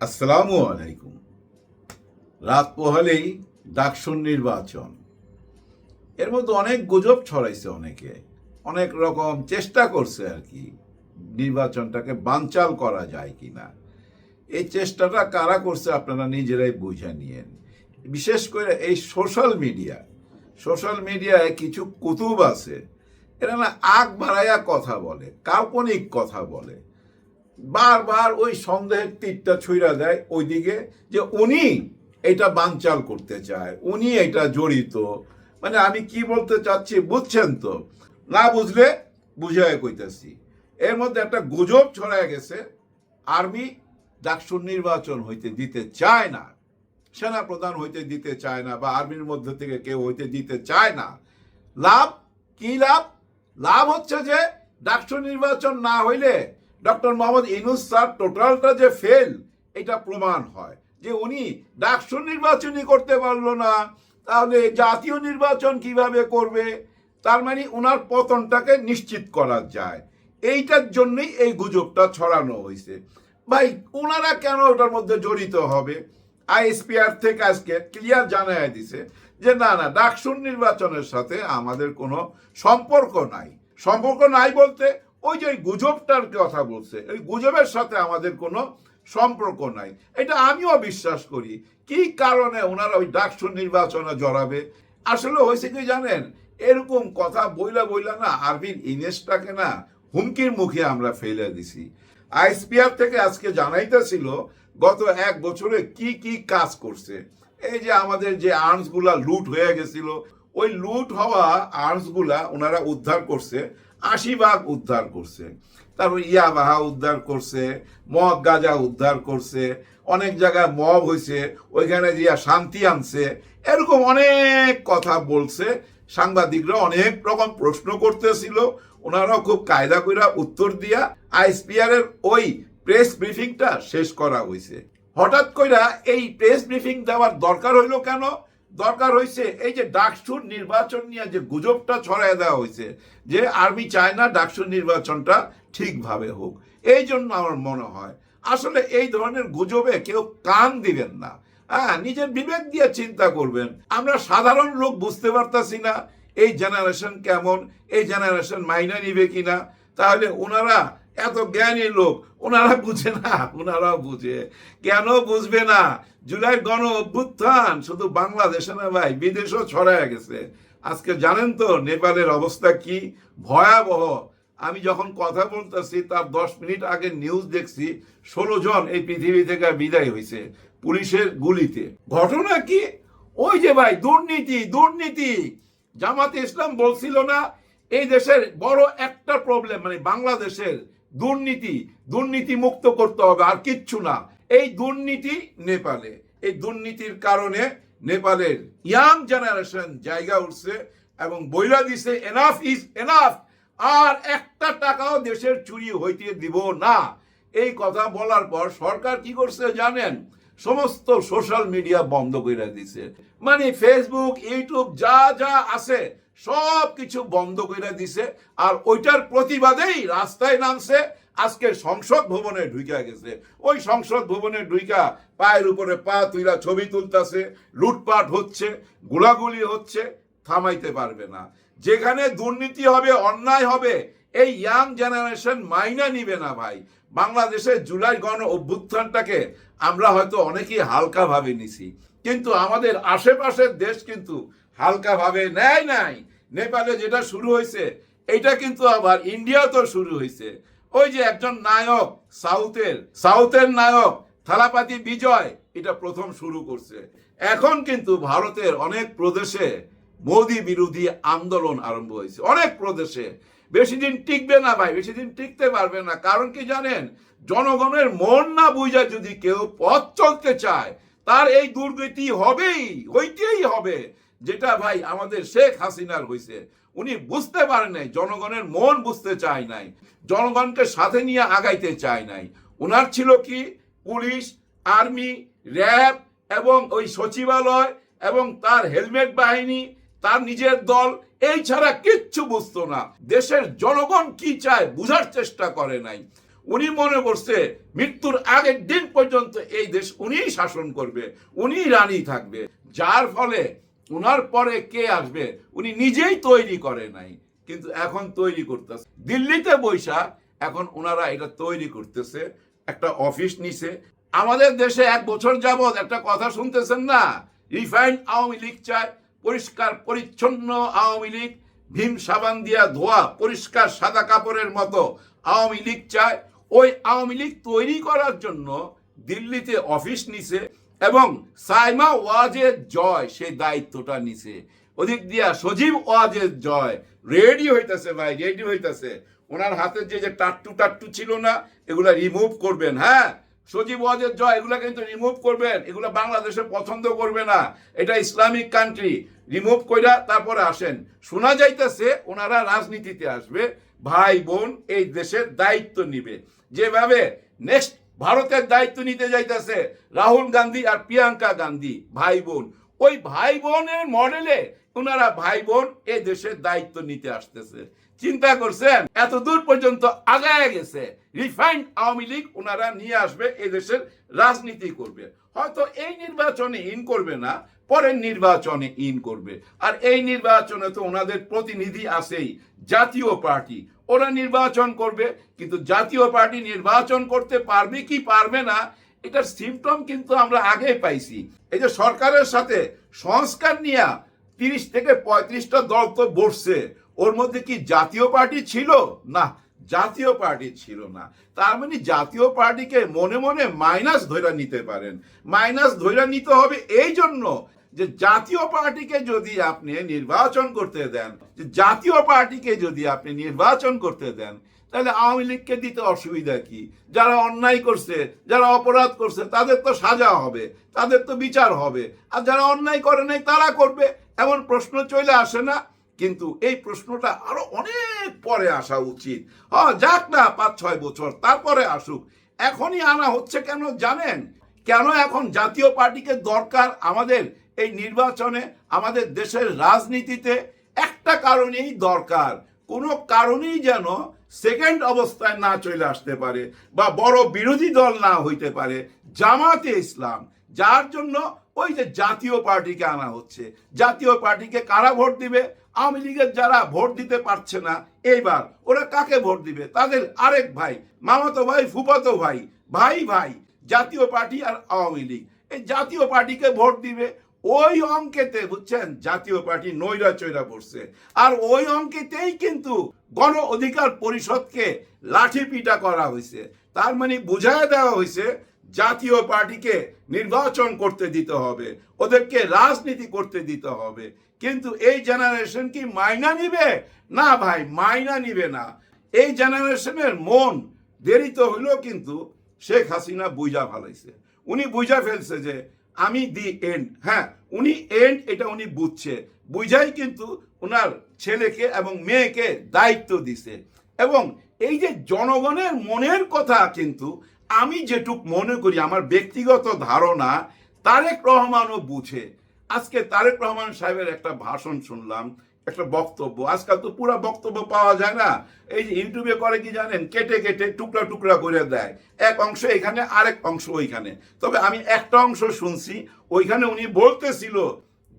আসসালামু আলাইকুম। রাত পোহালেই ডাকসুন নির্বাচন। এর মধ্যে অনেক গুজব ছড়াইছে অনেকে। অনেক রকম চেষ্টা করছে আর কি, নির্বাচনটাকে বানচাল করা যায় কিনা। এই চেষ্টাটা কারা করছে আপনারা নিজেরাই বুঝে নিয়েন। বিশেষ করে এই সোশ্যাল মিডিয়া। সোশ্যাল মিডিয়ায় কিছু কুতুব আছে, এরা না আগ বাড়াইয়া কথা বলে, কাল্পনিক কথা বলে। বারবার ওই সন্দেহের তীরটা ছুঁড়া দেয় ওইদিকে যে উনি এটা বানচাল করতে চায়, উনি এটা জড়িত। মানে আমি কি বলতে চাচ্ছি বুঝছেন তো? না বুঝলে বুঝায় কইতেছি। এর মধ্যে একটা গুজব ছড়ায় গেছে, আর্মি ডাকসুর নির্বাচন হইতে দিতে চায় না সেনা প্রধান হইতে দিতে চায় না বা আর্মির মধ্যে থেকে কেউ হইতে দিতে চায় না। লাভ, কি লাভ? লাভ হচ্ছে যে ডাকসু নির্বাচন না হইলে ডক্টর মোহাম্মদ ইনুস স্যার, টোটালটা যে ফেল এটা প্রমাণ হয়। যে উনি ডাকসু নির্বাচনই করতে পারল না, তাহলে জাতীয় নির্বাচন কীভাবে করবে? তার মানে ওনার পতনটাকে নিশ্চিত করা যায়। এইটার জন্যই এই গুজবটা ছড়ানো হয়েছে। ভাই ওনারা কেন ওটার মধ্যে জড়িত হবে? আইএসপিআর থেকে আজকে ক্লিয়ার জানায় দিছে যে না না ডাকসুন নির্বাচনের সাথে আমাদের কোনো সম্পর্ক নাই। সম্পর্ক নাই বলতে ওই যে গুজবটার কথা বলছে ওই গুজবের সাথে আমাদের কোনো সম্পর্ক নাই। এটা আমিও বিশ্বাস করি। কি কারণে ওনারা ওই ডাকসুর নির্বাচনে জড়াবে? আসলে হয়েছে কি জানেন? এরকম কথা বইলা বইলা না আরবির ইমেজটাকে না হুমকির মুখে আমরা ফেলে দিছি। আইসপিআর থেকে আজকে জানাইতেছিল, গত এক বছরে কি কি কাজ করছে। এই যে আমাদের যে আর্মসগুলা লুট হয়ে গেছিল, ওই লুট হওয়া আর্মসগুলা ওনারা উদ্ধার করছে। আশি ভাগ উদ্ধার করছে। তারপর ইয়াবাহা উদ্ধার করছে, মদ, গাজা উদ্ধার করছে, অনেক জায়গায় মব হয়েছে, ওইখানে দিয়া শান্তি আনছে। এরকম অনেক কথা বলছে। সাংবাদিকরা অনেক রকম প্রশ্ন করতেছিল। ওনারাও খুব কায়দা কইরা উত্তর দিয়া আইসপিআর এর ওই প্রেস ব্রিফিংটা শেষ করা হয়েছে হঠাৎ কইরা এই প্রেস ব্রিফিং দেওয়ার দরকার হইল কেন? দরকার হয়েছে এই যে ডাকসুর নির্বাচন নিয়ে যে গুজবটা ছড়ায় দেওয়া হয়েছে যে আর্মি চায় না ডাকসুর নির্বাচনটা ঠিকভাবে হোক। এই জন্য আমার মনে হয়, আসলে এই ধরনের গুজবে কেউ কান দিবেন না। হ্যাঁ নিজের বিবেক দিয়ে চিন্তা করবেন। আমরা সাধারণ লোক বুঝতে পারতাছি না এই জেনারেশন কেমন, এই জেনারেশন মাইনা নিবে কিনা। তাহলে ওনারা এত জ্ঞানী লোক, ওনারা বুঝে না, ওনারাও বুঝে। কেন বুঝবে না? জুলাই গণ অভ্যুত্থান শুধু বাংলাদেশে না ভাই, বিদেশও ছড়ায় গেছে। আজকে জানেন তো নেপালের অবস্থা কি? ভয়াবহ। আমি যখন কথা বলতেছি, তার দশ মিনিট আগে নিউজ দেখছি, ষোলো জন এই পৃথিবী থেকে বিদায় হয়েছে পুলিশের গুলিতে। ঘটনা কি? ওই যে ভাই, দুর্নীতি দুর্নীতি। জামাতে ইসলাম বলছিল না, এই দেশের বড় একটা প্রবলেম মানে বাংলাদেশের দুর্নীতি দুর্নীতি মুক্ত করতে হবে, আর কিচ্ছু না। এই দুর্নীতি নেপালে, এই দুর্নীতির কারণে নেপালের ইয়াং জেনারেশন জায়গা উঠছে এবং বইলা দিছে এনাফ ইজ এনাফ আর একটা টাকাও দেশের চুরি হইতে দিব না। এই কথা বলার পর সরকার কি করছে জানেন? সমস্ত সোশ্যাল মিডিয়া বন্ধ করে দিছে। মানে ফেসবুক ইউটিউব যা যা আছে সব কিছু বন্ধ করে দিছে, আর ওইটার প্রতিবাদেই রাস্তায় নামছে। আজকে সংসদ ভবনে ঢুইকা গেছে। ওই সংসদ ভবনে ঢুইকা পায়ের উপরে পা তুইলা ছবি তুলতাছে, লুটপাট হচ্ছে, গোলাগুলি হচ্ছে, থামাইতে পারবে না। যেখানে দুর্নীতি হবে, অন্যায় হবে, এই ইয়াং জেনারেশন মাইনা নিবে না ভাই। বাংলাদেশের জুলাই গণ অভ্যুত্থানটাকে আমরা হয়তো অনেকেই হালকা ভাবে নিছি। কিন্তু আমাদের আশেপাশের দেশ কিন্তু হালকা ভাবে নেয় নাই। নেপালে যেটা শুরু হয়েছে এটা কিন্তু আবার ইন্ডিয়াতেও শুরু হয়েছে। ওই যে একজন নায়ক, সাউথের সাউথের নায়ক, থালাপাতি বিজয়, এটা প্রথম শুরু করছে। এখন কিন্তু ভারতের অনেক প্রদেশে মোদি বিরোধী আন্দোলন আরম্ভ হয়েছে। অনেক প্রদেশে। বেশি দিন টিকবে না ভাই, বেশি দিন টিকতে পারবে না। কারণ কি জানেন, জনগণের মন না বুঝা যদি কেউ পথ চলতে চায়, তার এই দুর্গতি হবেই, হইতেই হবে। যেটা ভাই আমাদের শেখ হাসিনার হয়েছে উনি বুঝতে পারেন নাই, জনগণের মন বুঝতে চায় নাই, জনগণকে সাথে নিয়ে আগাইতে চায় নাই। ওনার ছিল কি? পুলিশ, আর্মি, র্যাব এবং ওই সচিবালয় এবং তার হেলমেট বাহিনী, তার নিজের দল, এই ছাড়া কিচ্ছু বুঝতো না। দেশের জনগণ কি চায় বুঝার চেষ্টা করে নাই। উনি মনে করছে, মৃত্যুর আগের দিন পর্যন্ত এই দেশ উনিই শাসন করবে উনি রানী থাকবে। যার ফলে উনার পরে কে আসবে? উনি নিজেই তৈরি করে নাই, কিন্তু এখন তৈরি করতেছে। দিল্লিতে বৈশা এখন ওনারা এটা তৈরি করতেছে, একটা অফিস নিছে। আমাদের দেশে এক বছর যাবৎ একটা কথা শুনতেছেন না? রিফাইন্ড আওয়ামী লীগ চায়, পরিষ্কার পরিচ্ছন্ন আওয়ামী লীগ, ভীম সাবান দিয়া ধোয়া, পরিষ্কার সাদা কাপড়ের মতো আওয়ামী লীগ চায়। ওই আওয়ামী লীগ তৈরি করার জন্য দিল্লিতে অফিস নিছে এবং সাইমা ওয়াজের জয়, সেই দায়িত্বটা নিছে। ওদিক দিয়া সজীব ওয়াজের জয় রেডি হইতাছে ভাই রেডি হইতাছে। ওনার হাতে যে যে টাট্টু টাট্টু ছিল না, এগুলা রিমুভ করবেন হ্যাঁ? সজীব ওয়াজের জয়, এগুলা কিন্তু রিমুভ করবেন, এগুলো বাংলাদেশে পছন্দ করবে না। এটা ইসলামিক কান্ট্রি রিমুভ কইরা তারপরে আসেন। শোনা যাইতেছে ওনারা রাজনীতিতে আসবে, ভাই বোন এই দেশের দায়িত্ব নিবে। যেভাবে নেক্সট ভারতের দায়িত্ব নিতে যাইতেছে রাহুল গান্ধী আর প্রিয়াঙ্কা গান্ধী, ভাই বোন। ওই ভাই বোনের মডেলে ওনারা ভাই বোন এই দেশের দায়িত্ব নিতে আসতেছে। চিন্তা করছেন? এত দূর পর্যন্ত আগায় গেছে। রিফাইন্ড আওয়ামী লীগ ওনারা নিয়ে আসবে এই দেশের রাজনীতি করবে। হয়তো এই নির্বাচনে ইন করবে না, পরের নির্বাচনে ইন করবে। আর এই নির্বাচনে তো ওনাদের প্রতিনিধি আছেই, জাতীয় পার্টি। ওরা নির্বাচন করবে, কিন্তু জাতীয় পার্টি নির্বাচন করতে পারবে কি পারবে না, এটার সিমটম কিন্তু আমরা আগে পাইছি। এই যে সরকারের সাথে সংস্কার নিয়ে তিরিশ থেকে পঁয়ত্রিশটা দল তো বসছে, ওর মধ্যে কি জাতীয় পার্টি ছিল? না, জাতীয় পার্টি ছিল না। তার মানে জাতীয় পার্টিকে মনে মনে মাইনাস ধরে নিতে পারেন। মাইনাস ধরে নিতে হবে এই জন্য যে জাতীয় পার্টিকে যদি আপনি নির্বাচন করতে দেন, যে জাতীয় পার্টিকে যদি আপনি নির্বাচন করতে দেন, তাহলে আওয়ামী লীগকে দিতে অসুবিধা কি? যারা অন্যায় করছে, যারা অপরাধ করছে, তাদের তো সাজা হবে, তাদের তো বিচার হবে। আর যারা অন্যায় করে নাই, তারা করবে? এমন প্রশ্ন চলে আসে না। কিন্তু এই প্রশ্নটা আরও অনেক পরে আসা উচিত। হ্যাঁ যাক না পাঁচ ছয় বছর, তারপরে আসুক। এখনই আনা হচ্ছে কেন জানেন? কেন এখন জাতীয় পার্টিকে দরকার আমাদের? এই নির্বাচনে আমাদের দেশের রাজনীতিতে একটা কারণেই দরকার। কোনো কারণেই যেন সেকেন্ড অবস্থায় না চলে আসতে পারে বা বড় বিরোধী দল না হইতে পারে জামাতে ইসলাম। যার জন্য ওই যে জাতীয় পার্টিকে আনা হচ্ছে। জাতীয় পার্টিকে কারা ভোট দিবে? আওয়ামী লীগের যারা ভোট দিতে পারছে না, এইবার ওরা কাকে ভোট দিবে? তাদের আরেক ভাই, মামাতো ভাই, ফুফাতো ভাই ভাই ভাই, জাতীয় পার্টি আর আওয়ামী লীগ। এই জাতীয় পার্টিকে ভোট দিবে ওই অঙ্কেতে, বুঝছেন? জাতীয় পার্টি নৈরা চৈরা পড়ছে আর ওই অঙ্কেতেই কিন্তু গণ অধিকার পরিষদকে লাঠি পিটা করা হয়েছে। তার মানে বুঝায় দেওয়া হয়েছে, জাতীয় পার্টিকে নির্বাচন করতে দিতে হবে, ওদেরকে রাজনীতি করতে দিতে হবে। কিন্তু এই জেনারেশন কি মাইনা নিবে? না ভাই, মাইনা নিবে না। এই জেনারেশনের মন দেরিতে হইলেও কিন্তু শেখ হাসিনা বুঝা ফেলাইছে। উনি বুঝা ফেলছে যে আমি দি এন্ড হ্যাঁ উনি এন্ড এটা উনি বুঝছে। বুঝাই কিন্তু ওনার ছেলেকে এবং মেয়েকে দায়িত্ব দিছে। এবং এই যে জনগণের মনের কথা কিন্তু আমি যেটুক মনে করি, আমার ব্যক্তিগত ধারণা, তারেক রহমানও বুঝে। আজকে তারেক রহমান সাহেবের একটা ভাষণ শুনলাম। একটা বক্তব্য। আজকাল তো পুরো বক্তব্য পাওয়া যায় না। এই যে ইউটিউবে করে কি জানেন? কেটে কেটে টুকরা টুকরা করে দেয়। এক অংশ এখানে, আরেক অংশ ওইখানে। তবে আমি একটা অংশ শুনছি, ওইখানে উনি বলতেছিল,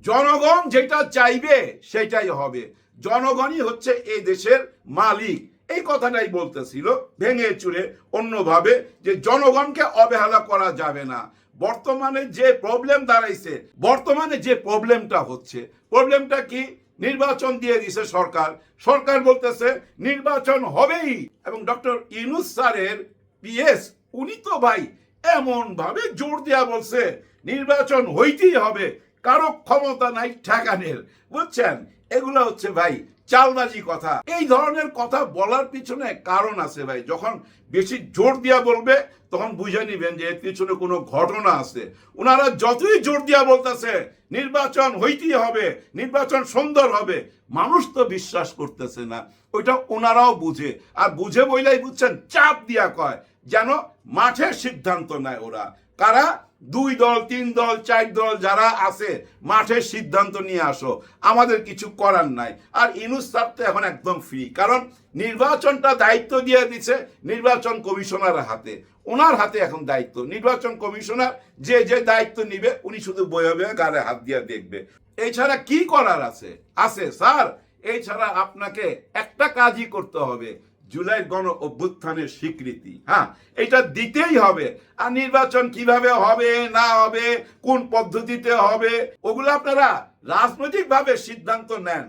জনগণ যেটা চাইবে সেটাই হবে। জনগণই হচ্ছে এই দেশের মালিক। এই কথাটাই বলতেছিল ভেঙে চুরে অন্যভাবে, যে জনগণকে অবহেলা করা যাবে না। বর্তমানে যে প্রবলেম দাঁড়াইছে, বর্তমানে যে প্রবলেমটা হচ্ছে প্রবলেমটা কি? নির্বাচন দিয়ে দিছে সরকার। সরকার বলতেছে, নির্বাচন হবেই। এবং ডক্টর ইনুস স্যারের পিএস, উনি তো ভাই এমন ভাবে জোর দেয়া বলছে, নির্বাচন হইতেই হবে। কারও ক্ষমতা নাই ঠেকানের। বুঝছেন? এগুলো হচ্ছে ভাই চালবাজি কথা। এই ধরনের কথা বলার পিছনে কারণ আছে ভাই। যখন বেশি জোর দিয়া বলবে, তখন বুঝে নিবেন যে এর পিছনে কোনো ঘটনা আছে। ওনারা যতই জোর দিয়া বলতেছে, নির্বাচন হইতেই হবে, নির্বাচন সুন্দর হবে, মানুষ তো বিশ্বাস করতেছে না। ওইটা ওনারাও বুঝে। আর বুঝে বইলাই বুঝছেন, চাপ দিয়া কয়, যেন মাঠের সিদ্ধান্ত নেয় ওরা। কারা? দুই দল, তিন দল, চার দল যারা আছে মাঠের সিদ্ধান্ত নিয়ে আসো। আমাদের কিছু করার নাই। আর ইনুস তো এখন একদম ফ্রি কারণ নির্বাচনটা দায়িত্ব দিয়ে দিছে নির্বাচন কমিশনার হাতে। ওনার হাতে এখন দায়িত্ব। নির্বাচন কমিশনার যে যে দায়িত্ব নিবে, উনি শুধু বয়ে বয়ে গাড়ে হাত দিয়ে দেখবে। এছাড়া কি করার আছে? আছে, স্যার। এছাড়া আপনাকে একটা কাজই করতে হবে। জুলাই গণ অভ্যুত্থানের স্বীকৃতি। হ্যাঁ এটা দিতেই হবে। আর নির্বাচন কীভাবে হবে, না হবে, কোন পদ্ধতিতে হবে, ওগুলো আপনারা রাজনৈতিকভাবে সিদ্ধান্ত নেন।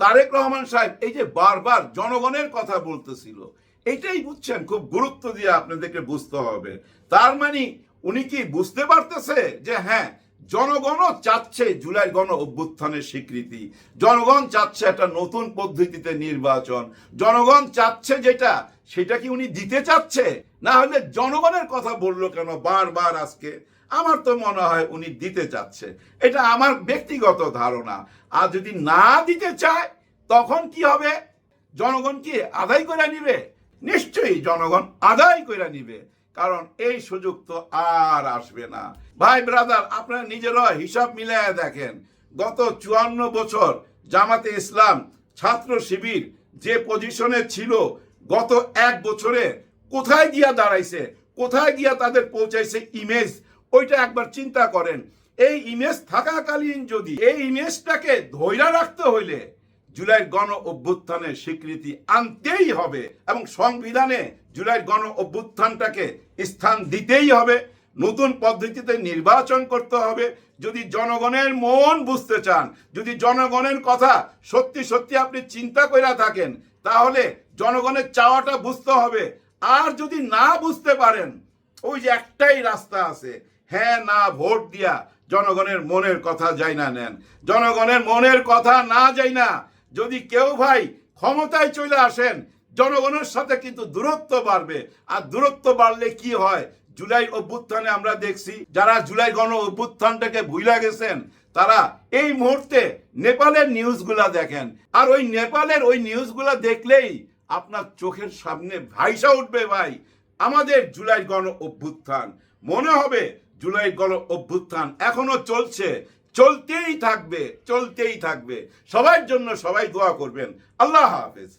তারেক রহমান সাহেব এই যে বারবার জনগণের কথা বলতেছিল, এটাই বুঝছেন, খুব গুরুত্ব দিয়ে আপনাদেরকে বুঝতে হবে। তার মানে উনি কি বুঝতে পারতেছে যে হ্যাঁ জনগণও চাচ্ছে জুলাই গণ অভ্যুত্থানের স্বীকৃতি। জনগণ চাচ্ছে একটা নতুন পদ্ধতিতে নির্বাচন। জনগণ চাচ্ছে যেটা, সেটা কি উনি দিতে চাচ্ছে? না হলে জনগণের কথা বলল কেন বারবার আজকে? আমার তো মনে হয় উনি দিতে চাচ্ছে। এটা আমার ব্যক্তিগত ধারণা। আর যদি না দিতে চায়, তখন কি হবে? জনগণ কি আদায় করে নিবে? নিশ্চয়ই জনগণ আদায় করে নিবে। কারণ এই সুযোগ তো আর আসবে না। ভাই ব্রাদার আপনারা নিজেরা হিসাব মিলিয়ে দেখেন, গত চুয়ান্ন বছর জামাতে ইসলাম ছাত্র শিবির যে পজিশনে ছিল, গত এক বছরে কোথায় গিয়া দাঁড়াইছে, কোথায় গিয়া তাদের পৌঁছাইছে ইমেজ ওইটা একবার চিন্তা করেন। এই ইমেজ থাকাকালীন যদি, এই ইমেজটাকে ধৈর্য রাখতে হইলে জুলাই গণ অভ্যুত্থানের স্বীকৃতি আনতেই হবে এবং সংবিধানে জুলাই গণ অভ্যুত্থানটাকে স্থান দিতেই হবে। নতুন পদ্ধতিতে নির্বাচন করতে হবে। যদি জনগণের মন বুঝতে চান, যদি জনগণের কথা সত্যি সত্যি আপনি চিন্তা করে থাকেন, তাহলে জনগণের চাওয়াটা বুঝতে হবে। আর যদি না বুঝতে পারেন, ওই যে একটাই রাস্তা আছে হ্যাঁ না ভোট দিয়া জনগণের মনের কথা যাই না নেন। জনগণের মনের কথা না যাই না যদি কেউ ভাই ক্ষমতায় চলে আসেন, জনগণের সাথে কিন্তু দূরত্ব বাড়বে। আর দূরত্ব বাড়লে কি হয়? জুলাই অভ্যুত্থানে আমরা দেখছি, যারা জুলাই গণ অভ্যুত্থানটাকে ভুলে গেছেন, তারা এই মুহূর্তে নেপালের নিউজগুলা দেখেন। আর ওই নেপালের ওই নিউজগুলা দেখলেই আপনার চোখের সামনে ভাইসা উঠবে ভাই, আমাদের জুলাই গণ অভ্যুত্থান। মনে হবে জুলাই গণ অভ্যুত্থান এখনও চলছে, চলতেই থাকবে চলতেই থাকবে। সবার জন্য সবাই দোয়া করবেন। আল্লাহ হাফেজ।